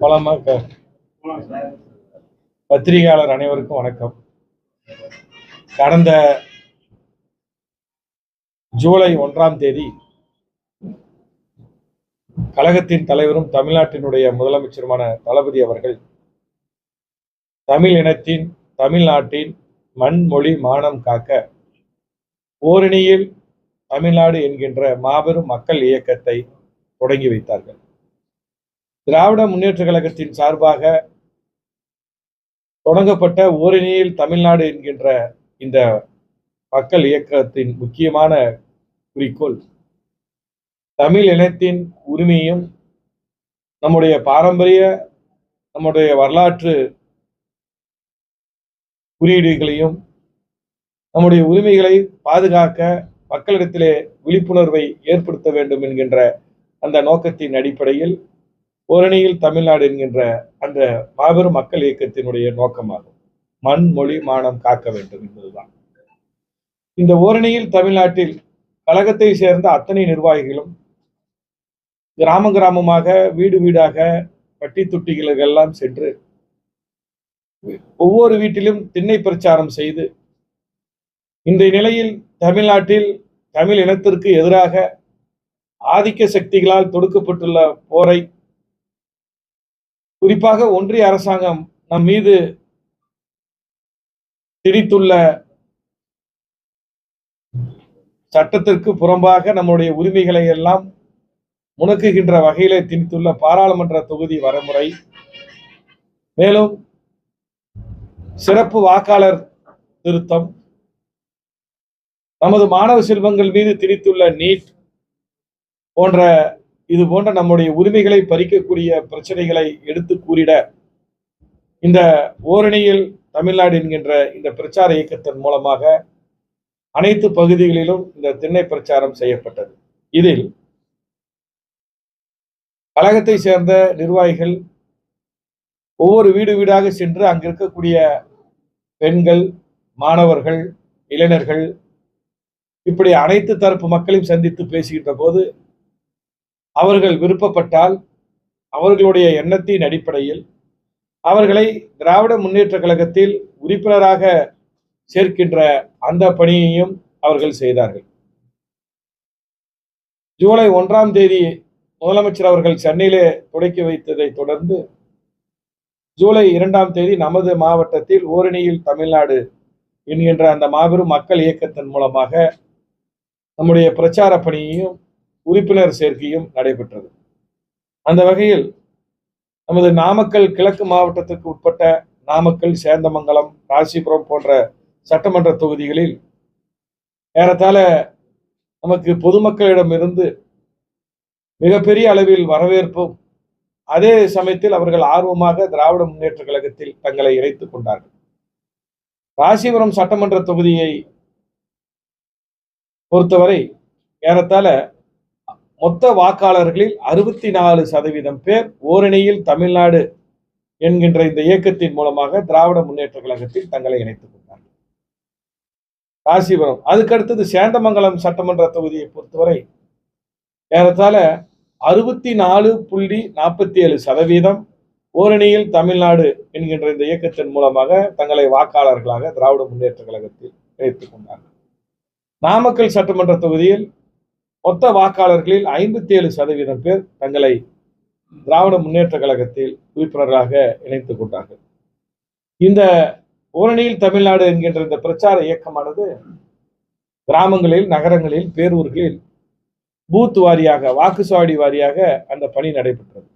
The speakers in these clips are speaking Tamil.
போலாமா? பத்திரிகையாளர் அனைவருக்கும் வணக்கம். கடந்த ஜூலை ஒன்றாம் தேதி கழகத்தின் தலைவரும் தமிழ்நாட்டினுடைய முதலமைச்சருமான தளபதி அவர்கள் தமிழ் இனத்தின் தமிழ்நாட்டின் மண் மொழி மானம் காக்க ஓரணியில் தமிழ்நாடு என்கின்ற மாபெரும் மக்கள் இயக்கத்தை தொடங்கி வைத்தார்கள். திராவிட முன்னேற்ற கழகத்தின் சார்பாக தொடங்கப்பட்ட ஓரணியில் தமிழ்நாடு என்கின்ற இந்த மக்கள் இயக்கத்தின் முக்கியமான குறிக்கோள் தமிழ் இனத்தின் உரிமையும் நம்முடைய பாரம்பரிய நம்முடைய வரலாற்று குறியீடுகளையும் நம்முடைய உரிமைகளை பாதுகாக்க மக்களிடத்திலே விழிப்புணர்வை ஏற்படுத்த வேண்டும் என்கின்ற அந்த நோக்கத்தின் அடிப்படையில் ஓரணியில் தமிழ்நாடு என்கின்ற அந்த மாபெரும் மக்கள் இயக்கத்தினுடைய நோக்கமாகும். மண் மொழி மானம் காக்க வேண்டும் என்பதுதான். இந்த ஓரணியில் தமிழ்நாட்டில் கழகத்தை சேர்ந்த அத்தனை நிர்வாகிகளும் கிராம கிராமமாக வீடு வீடாக பட்டி தொட்டிகளுக்கெல்லாம் சென்று ஒவ்வொரு வீட்டிலும் திண்ணை பிரச்சாரம் செய்து இன்றைய நிலையில் தமிழ்நாட்டில் தமிழ் இனத்திற்கு எதிராக ஆதிக்க சக்திகளால் தொடுக்கப்பட்டுள்ள போரை குறிப்பாக ஒன்றிய அரசாங்கம் நம் மீது திணித்துள்ள சட்டத்திற்கு புறம்பாக நம்முடைய உரிமைகளை எல்லாம் முணக்குகின்ற வகையில திணித்துள்ள பாராளுமன்ற தொகுதி வரைமுறை. மேலும் சிறப்பு வாக்காளர் திருத்தம். நமது மாணவ செல்வங்கள் மீது திணித்துள்ள நீட் போன்ற இது போன்ற நம்முடைய உரிமைகளை பறிக்கக்கூடிய பிரச்சனைகளை எடுத்து கூறிட இந்த ஓரணியில் தமிழ்நாடு என்கின்ற இந்த பிரச்சார இயக்கத்தின் மூலமாக அனைத்து பகுதிகளிலும் இந்த திண்ணை பிரச்சாரம் செய்யப்பட்டது. இதில் கழகத்தை சேர்ந்த நிர்வாகிகள் ஒவ்வொரு வீடு வீடாக சென்று அங்கு இருக்கக்கூடிய பெண்கள் மாணவர்கள் இளைஞர்கள் இப்படி அனைத்து தரப்பு மக்களையும் சந்தித்து பேசுகின்ற போது அவர்கள் விருப்பப்பட்டால் அவர்களுடைய எண்ணத்தின் அடிப்படையில் அவர்களை திராவிட முன்னேற்ற கழகத்தில் உறுப்பினராக சேர்க்கின்ற அந்த பணியையும் அவர்கள் செய்தார்கள். ஜூலை ஒன்றாம் தேதி முதலமைச்சர் அவர்கள் சென்னையிலே தொடக்கி வைத்ததை தொடர்ந்து ஜூலை இரண்டாம் தேதி நமது மாவட்டத்தில் ஓரணியில் தமிழ்நாடு என்கின்ற அந்த மாபெரும் மக்கள் இயக்கத்தின் மூலமாக நம்முடைய பிரச்சார பணியையும் உறுப்பினர் சேர்க்கையும் நடைபெற்றது. அந்த வகையில் நமது நாமக்கல் கிழக்கு மாவட்டத்திற்கு உட்பட்ட நாமக்கல் சேந்தமங்கலம் ராசிபுரம் போன்ற சட்டமன்ற தொகுதிகளில் ஏறத்தாழ நமக்கு பொதுமக்களிடமிருந்து மிகப்பெரிய அளவில் வரவேற்பும் அதே சமயத்தில் அவர்கள் ஆர்வமாக திராவிட முன்னேற்ற கழகத்தில் தங்களை இணைத்துக் கொண்டார்கள். ராசிபுரம் சட்டமன்ற தொகுதியை பொறுத்தவரை ஏறத்தாழ மொத்த வாக்காளர்களில் அறுபத்தி நாலு சதவீதம் பேர் ஓரணியில் தமிழ்நாடு என்கின்ற இந்த இயக்கத்தின் மூலமாக திராவிட முன்னேற்ற கழகத்தில் தங்களை இணைத்துக் கொண்டார்கள். ராசிபுரம் அதுக்கடுத்தது சேந்தமங்கலம் சட்டமன்ற தொகுதியை பொறுத்தவரை ஏறத்தாழ அறுபத்தி நாலு புள்ளி நாற்பத்தி ஏழு சதவீதம் ஓரணியில் தமிழ்நாடு என்கின்ற இந்த இயக்கத்தின் மூலமாக தங்களை வாக்காளர்களாக திராவிட முன்னேற்ற கழகத்தில் இணைத்துக் கொண்டார்கள். நாமக்கல் சட்டமன்ற தொகுதியில் மொத்த வாக்காளர்களில் ஐம்பத்தி ஏழு சதவீதம் பேர் தங்களை திராவிட முன்னேற்ற கழகத்தில் உறுப்பினராக இணைத்துக் கொண்டார்கள். இந்த ஓரணியில் தமிழ்நாடு என்கின்ற இந்த பிரச்சார இயக்கமானது கிராமங்களில் நகரங்களில் பேரூர்களில் பூத் வாரியாக வாக்குச்சாவடி வாரியாக அந்த பணி நடைபெற்றது.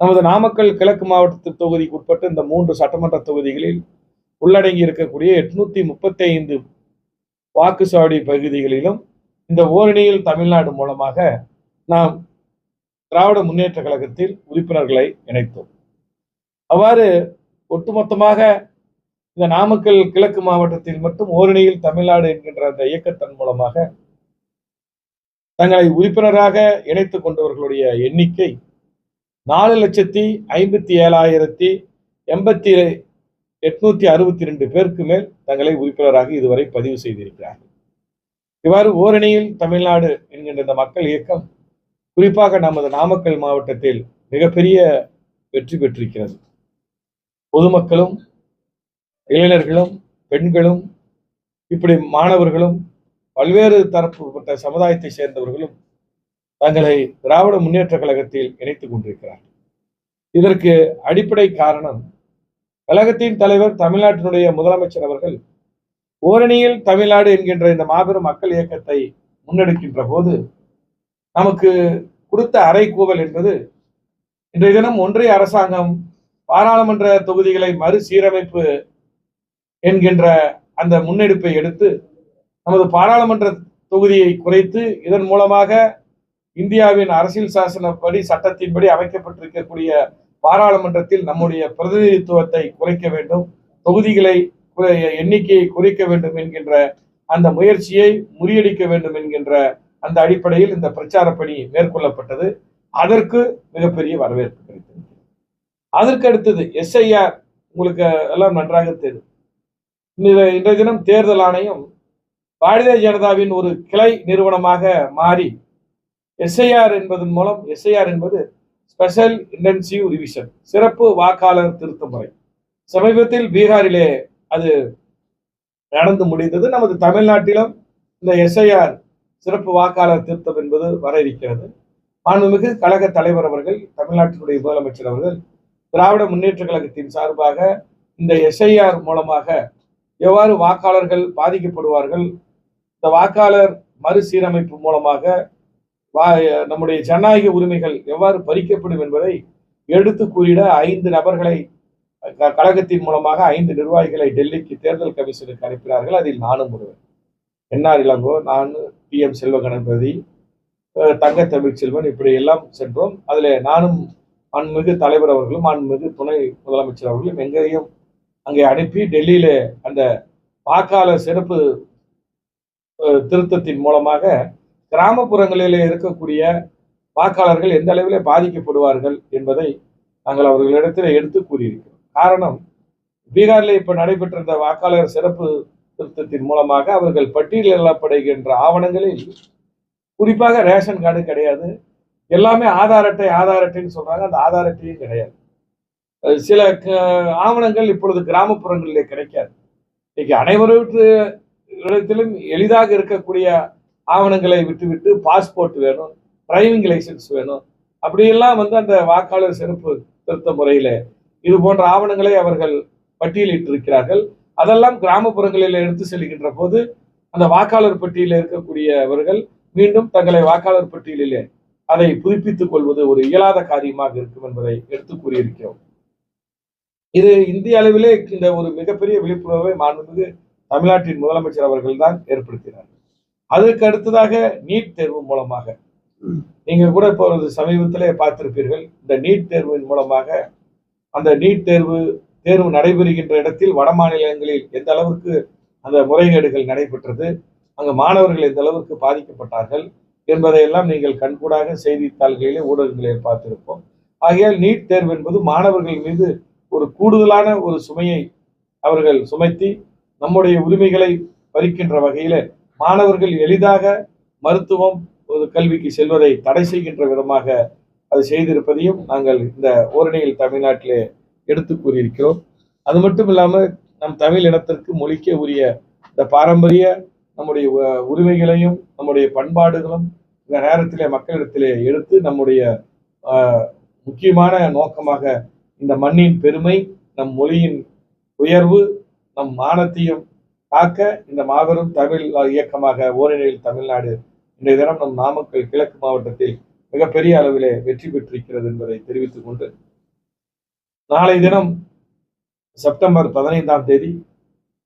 நமது நாமக்கல் கிழக்கு மாவட்ட தொகுதிக்கு உட்பட்ட இந்த மூன்று சட்டமன்ற தொகுதிகளில் உள்ளடங்கி இருக்கக்கூடிய எட்நூத்தி முப்பத்தி ஐந்து வாக்குச்சாவடி பகுதிகளிலும் இந்த ஓரணியில் தமிழ்நாடு மூலமாக நாம் திராவிட முன்னேற்ற கழகத்தில் உறுப்பினர்களை இணைத்தோம். அவ்வாறு ஒட்டுமொத்தமாக இந்த நாமக்கல் கிழக்கு மாவட்டத்தில் மட்டும் ஓரணியில் தமிழ்நாடு என்கின்ற அந்த இயக்கத்தின் மூலமாக தங்களை உறுப்பினராக இணைத்துக் கொண்டவர்களுடைய எண்ணிக்கை நாலு லட்சத்தி ஐம்பத்தி ஏழாயிரத்தி எண்பத்தி எட்நூத்தி அறுபத்தி ரெண்டு பேருக்கு மேல் தங்களை உறுப்பினராக இதுவரை பதிவு செய்திருக்கிறார்கள். இவ்வாறு ஓரணியில் தமிழ்நாடு என்கின்ற இந்த மக்கள் இயக்கம் குறிப்பாக நமது நாமக்கல் மாவட்டத்தில் மிகப்பெரிய வெற்றி பெற்றிருக்கிறது. பொதுமக்களும் இளைஞர்களும் பெண்களும் இப்படி மாணவர்களும் பல்வேறு தரப்புப்பட்ட சமுதாயத்தை சேர்ந்தவர்களும் தங்களை திராவிட முன்னேற்ற கழகத்தில் இணைத்துக் கொண்டிருக்கிறார் இதற்கு அடிப்படை காரணம் கழகத்தின் தலைவர் தமிழ்நாட்டினுடைய முதலமைச்சர் அவர்கள் ஓரணியில் தமிழ்நாடு என்கின்ற இந்த மாபெரும் மக்கள் இயக்கத்தை முன்னெடுக்கின்ற போது நமக்கு கொடுத்த அறைகூவல் என்பது இன்றைய தினம் ஒன்றிய அரசாங்கம் பாராளுமன்ற தொகுதிகளை மறுசீரமைப்பு என்கின்ற அந்த முன்னெடுப்பை எடுத்து நமது பாராளுமன்ற தொகுதியை குறைத்து இதன் மூலமாக இந்தியாவின் அரசியல் சாசனப்படி சட்டத்தின்படி அமைக்கப்பட்டிருக்கக்கூடிய பாராளுமன்றத்தில் நம்முடைய பிரதிநிதித்துவத்தை குறைக்க வேண்டும். தொகுதிகளை எண்ணிக்கையை குறைக்க வேண்டும் என்கின்ற அந்த முயற்சியை முறியடிக்க வேண்டும் என்கின்ற அந்த அடிப்படையில் இந்த பிரச்சார பணி மேற்கொள்ளப்பட்டது. அதற்கு மிகப்பெரிய வரவேற்பு கிடைத்தது. அதற்கு அடுத்தது எஸ்ஐஆர் உங்களுக்கு எல்லாம் நன்றாக தெரியும். இன்றைய தினம் தேர்தல் ஆணையம் பாரதிய ஜனதாவின் ஒரு கிளை நிறுவனமாக மாறி எஸ்ஐஆர் என்பதன் மூலம் எஸ்ஐஆர் என்பது ஸ்பெஷல் இன்டென்சிவ் ரிவிஷன் சிறப்பு வாக்காளர் திருத்த முறை. சமீபத்தில் பீகாரிலே அது நடந்து முடிந்தது. நமது தமிழ்நாட்டிலும் இந்த எஸ்ஐஆர் சிறப்பு வாக்காளர் திருத்தம் என்பது வர இருக்கிறது. மாண்புமிகு கழக தலைவர் அவர்கள் தமிழ்நாட்டினுடைய முதலமைச்சர் அவர்கள் திராவிட முன்னேற்ற கழகத்தின் சார்பாக இந்த எஸ்ஐஆர் மூலமாக எவ்வாறு வாக்காளர்கள் பாதிக்கப்படுவார்கள் இந்த வாக்காளர் மறுசீரமைப்பு மூலமாக வா- நம்முடைய ஜனநாயக உரிமைகள் எவ்வாறு பறிக்கப்படும் என்பதை எடுத்து கூறிட ஐந்து நபர்களை கழகத்தின் மூலமாக ஐந்து நிர்வாகிகளை டெல்லிக்கு தேர்தல் கமிஷனுக்கு அனுப்பினார்கள். அதில் நானும் ஒருவர் என்ஆர் இளங்கோ நான் டி எம் செல்வ கணபதி தங்க தமிழ்ச்செல்வன் இப்படி எல்லாம் சென்றோம். அதில் நானும் அன்மிகு தலைவர் அவர்களும் அன்மிகு துணை முதலமைச்சர் அவர்களும் எங்கேயும் அங்கே அனுப்பி டெல்லியில் அந்த வாக்காளர் சிறப்பு திருத்தத்தின் மூலமாக கிராமப்புறங்களில் இருக்கக்கூடிய வாக்காளர்கள் எந்த அளவில் பாதிக்கப்படுவார்கள் என்பதை நாங்கள் அவர்களிடத்தில் எடுத்து கூறியிருக்கிறோம். காரணம் பீகாரில் இப்போ நடைபெற்றிருந்த வாக்காளர் சிறப்பு திருத்தத்தின் மூலமாக அவர்கள் பட்டியலிடப்படுகின்ற ஆவணங்களில் குறிப்பாக ரேஷன் கார்டு கிடையாது. எல்லாமே ஆதார் அட்டை ஆதார் அட்டைன்னு சொல்றாங்க. அந்த ஆதார் அட்டையும் கிடையாது. சில க- ஆவணங்கள் இப்பொழுது கிராமப்புறங்களிலே கிடைக்காது. இன்னைக்கு அனைவருக்கு இடத்திலும் எளிதாக இருக்கக்கூடிய ஆவணங்களை விட்டுவிட்டு பாஸ்போர்ட் வேணும் டிரைவிங் லைசன்ஸ் வேணும். அப்படியெல்லாம் வந்து அந்த வாக்காளர் சிறப்பு திருத்த முறையில் இது போன்ற ஆவணங்களை அவர்கள் பட்டியலிட்டிருக்கிறார்கள். அதெல்லாம் கிராமப்புறங்களில் எடுத்து செல்கின்ற போது அந்த வாக்காளர் பட்டியலில் இருக்கக்கூடியவர்கள் மீண்டும் தங்களை வாக்காளர் பட்டியலிலே அதை புதுப்பித்துக் கொள்வது ஒரு இயலாத காரியமாக இருக்கும் என்பதை எடுத்து கூறியிருக்கிறோம். இது இந்திய அளவிலே இந்த ஒரு மிகப்பெரிய விழிப்புணர்வை மாண்புமிகு தமிழ்நாட்டின் முதலமைச்சர் அவர்கள் தான் ஏற்படுத்தினார். அதற்கு அடுத்ததாக நீட் தேர்வு மூலமாக. நீங்க கூட இப்போ சமீபத்திலே பார்த்திருப்பீர்கள். இந்த நீட் தேர்வின் மூலமாக அந்த நீட் தேர்வு தேர்வு நடைபெறுகின்ற இடத்தில் வட மாநிலங்களில் எந்த அளவுக்கு அந்த முறைகேடுகள் நடைபெற்றது அங்கு மாணவர்கள் எந்த அளவுக்கு பாதிக்கப்பட்டார்கள் என்பதையெல்லாம் நீங்கள் கண்கூடாக செய்தித்தாள்களிலே ஊடகங்களில் பார்த்திருப்போம். ஆகையால் நீட் தேர்வு என்பது மாணவர்கள் மீது ஒரு கூடுதலான ஒரு சுமையை அவர்கள் சுமைத்தி நம்முடைய உரிமைகளை பறிக்கின்ற வகையில மாணவர்கள் எளிதாக மருத்துவம் ஒரு கல்விக்கு செல்வதை தடை செய்கின்ற விதமாக அது செய்திருப்பதையும் நாங்கள் இந்த ஓரணியில் தமிழ்நாட்டிலே எடுத்து கூறியிருக்கிறோம். அது மட்டும் இல்லாமல் நம் தமிழ் இனத்திற்கு மொழிக்க உரிய இந்த பாரம்பரிய நம்முடைய உரிமைகளையும் நம்முடைய பண்பாடுகளும் இந்த நேரத்திலே மக்களிடத்திலே எடுத்து நம்முடைய முக்கியமான நோக்கமாக இந்த மண்ணின் பெருமை நம் மொழியின் உயர்வு நம் மானத்தையும் காக்க இந்த மாபெரும் தமிழ் இயக்கமாக ஓரிணையில் தமிழ்நாடு இன்றைய தினம் நம் நாமக்கல் கிழக்கு மாவட்டத்தில் மிகப்பெரிய அளவிலே வெற்றி பெற்றிருக்கிறது என்பதை தெரிவித்துக் கொண்டு நாளை தினம் செப்டம்பர் பதினைந்தாம் தேதி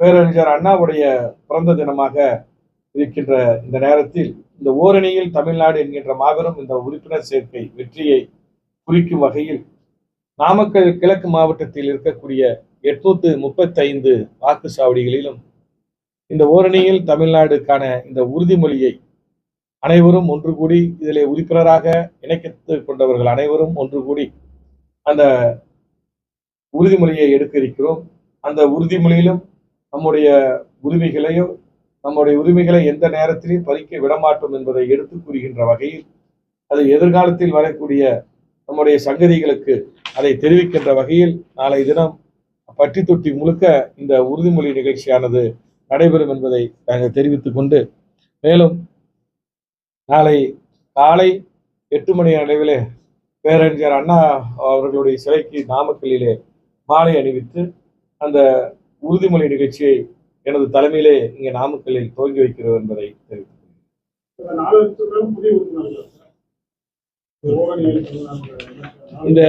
பேரறிஞர் அண்ணாவுடைய பிறந்த தினமாக இருக்கின்ற இந்த நேரத்தில் இந்த ஓரணியில் தமிழ்நாடு என்கின்ற மாபெரும் இந்த உறுப்பினர் சேர்க்கை வெற்றியை குறிக்கும் வகையில் நாமக்கல் கிழக்கு மாவட்டத்தில் இருக்கக்கூடிய எட்நூத்து முப்பத்தைந்து வாக்குச்சாவடிகளிலும் இந்த ஓரணியில் தமிழ்நாடுக்கான இந்த உறுதிமொழியை அனைவரும் ஒன்று கூடி இதிலே உறுப்பினராக இணைக்கத்து கொண்டவர்கள் அனைவரும் ஒன்று கூடி அந்த உறுதிமொழியை எடுக்க இருக்கிறோம். அந்த உறுதிமொழியிலும் நம்முடைய உரிமைகளையோ நம்முடைய உரிமைகளை எந்த நேரத்திலையும் பறிக்க விடமாட்டோம் என்பதை எடுத்து கூறுகின்ற வகையில் அது எதிர்காலத்தில் வரக்கூடிய நம்முடைய சங்கதிகளுக்கு அதை தெரிவிக்கின்ற வகையில் நாளை தினம் பட்டி தொட்டி முழுக்க இந்த உறுதிமொழி நிகழ்ச்சியானது நடைபெறும் என்பதை நாங்கள் தெரிவித்துக் கொண்டு மேலும் நாளை காலை எட்டு மணி அளவிலே பேரறிஞர் அண்ணா அவர்களுடைய சிலைக்கு நாமக்கல்லிலே மாலை அணிவித்து அந்த உறுதிமொழி நிகழ்ச்சியை எனது தலைமையிலே இங்கே நாமக்கல்லில் துவங்கி வைக்கிறோம் என்பதை தெரிவித்துள்ளேன் இந்த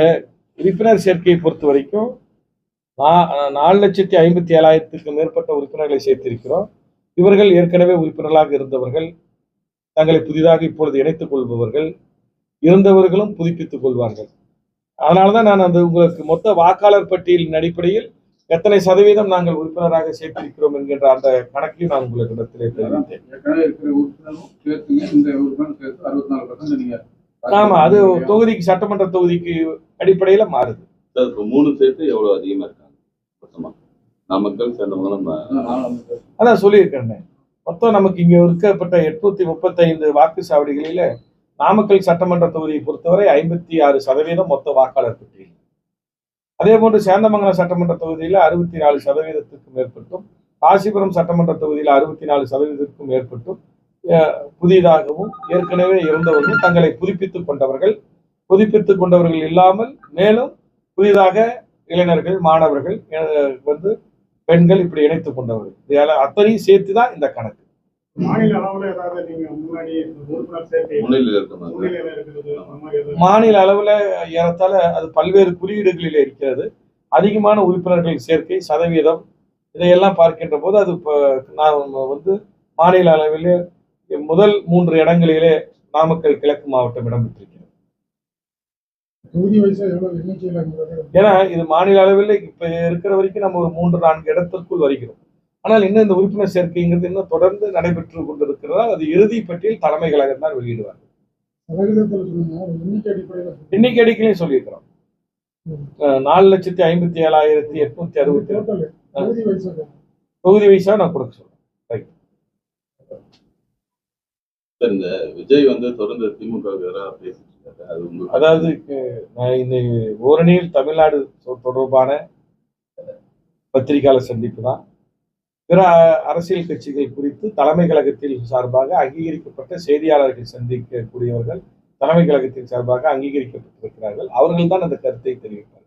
உறுப்பினர் சேர்க்கையை பொறுத்த வரைக்கும் நா- நாலு லட்சத்தி ஐம்பத்தி ஏழாயிரத்துக்கும் மேற்பட்ட உறுப்பினர்களை சேர்த்திருக்கிறோம். இவர்கள் ஏற்கனவே உறுப்பினர்களாக இருந்தவர்கள் தங்களை புதிதாக இப்பொழுது இணைத்துக் கொள்பவர்கள் இருந்தவர்களும் புதுப்பித்துக் கொள்வார்கள். அதனாலதான் நான் அந்த உங்களுக்கு மொத்த வாக்காளர் பட்டியலின் அடிப்படையில் எத்தனை சதவீதம் நாங்கள் உறுப்பினராக சேர்த்திருக்கிறோம் என்கின்ற அந்த கணக்கையும் நான் உங்களுக்கு இடத்திலே தெரிவித்தேன். ஏற்கனவே இருக்கிற உறுப்பினரும் சேர்த்துங்க. இந்த உறுப்பினர் சேர்த்து அறுபத்தி நாலு பர்சன்ட் நீங்க ஆமா அது தொகுதிக்கு சட்டமன்ற தொகுதிக்கு அடிப்படையில மாறுது. மூணு சேர்த்து எவ்வளவு அதிகமா இருக்காங்க? மொத்தமா. நாமக்கல் வந்து அதான் சொல்லியிருக்கேன் மொத்தம் நமக்கு இங்க இருக்கப்பட்ட எட்நூத்தி முப்பத்தைந்து வாக்குச்சாவடிகளில நாமக்கல் சட்டமன்ற தொகுதியை பொறுத்தவரை ஐம்பத்தி ஆறு சதவீதம் மொத்த வாக்காளர் பட்டியல் அதே போன்று சேந்தமங்கலம் சட்டமன்ற தொகுதியில அறுபத்தி நாலு சதவீதத்திற்கும் மேற்பட்டும் காசிபுரம் சட்டமன்ற தொகுதியில் அறுபத்தி நாலு சதவீதத்திற்கும் மேற்பட்டும் அஹ், புதிதாகவும் ஏற்கனவே இருந்தவர்கள் தங்களை புதுப்பித்துக் கொண்டவர்கள். புதுப்பித்துக் கொண்டவர்கள் இல்லாமல் மேலும் புதிதாக இளைஞர்கள் மாணவர்கள் வந்து பெண்கள் இப்படி இணைத்துக் கொண்டவர்கள் இதெல்லாம் அத்தனையும் சேர்த்து தான் இந்த கணக்கு. மாநில அளவுல ஏறத்தாழ அது பல்வேறு குறியீடுகளில் இருக்கிறது. அதிகமான உறுப்பினர்கள் சேர்க்கை சதவீதம் இதையெல்லாம் பார்க்கின்ற போது அது நான் வந்து மாநில அளவில் முதல் மூன்று இடங்களிலே நாமக்கல் கிழக்கு மாவட்டம் இடம்பெற்றிருக்கிறது தொகுதி வயசா எவ்வளவு எண்ணிக்கையில ஏன்னா இது மாநில அளவில் இப்ப இருக்கிற வரைக்கும் நம்ம ஒரு மூன்று நான்கு இடத்திற்குள் வருகிறோம். ஆனால் இன்னும் இந்த உறுப்பினர் சேர்க்கைங்கிறது இன்னும் தொடர்ந்து நடைபெற்று கொண்டிருக்கிறதா அது இறுதி பட்டியல் தலைமை கழகம் தான் சொன்னீங்க எண்ணிக்கை அடிக்கலையும் சொல்லியிருக்கிறோம். நாலு லட்சத்தி ஐம்பத்தி ஏழாயிரத்தி எட்நூத்தி அறுபத்தி டோட்டல் தொகுதி வயசா நான் கொடுக்க சொல்றேன். சார் இந்த விஜய் வந்து தொடர்ந்து திமுக எதிராக பேசிட்டு அதாவது நான் இந்த ஓரணியில் தமிழ்நாடு தொடர்பான பத்திரிகையாளர் சந்திப்பு தான். பிற அரசியல் கட்சிகள் குறித்து தலைமை கழகத்தில் சார்பாக அங்கீகரிக்கப்பட்ட செய்தியாளர்கள் சந்திக்கக்கூடியவர்கள் தலைமை கழகத்தின் சார்பாக அங்கீகரிக்கப்பட்டிருக்கிறார்கள். அவர்கள் தான் அந்த கருத்தை தெரிவிப்பார்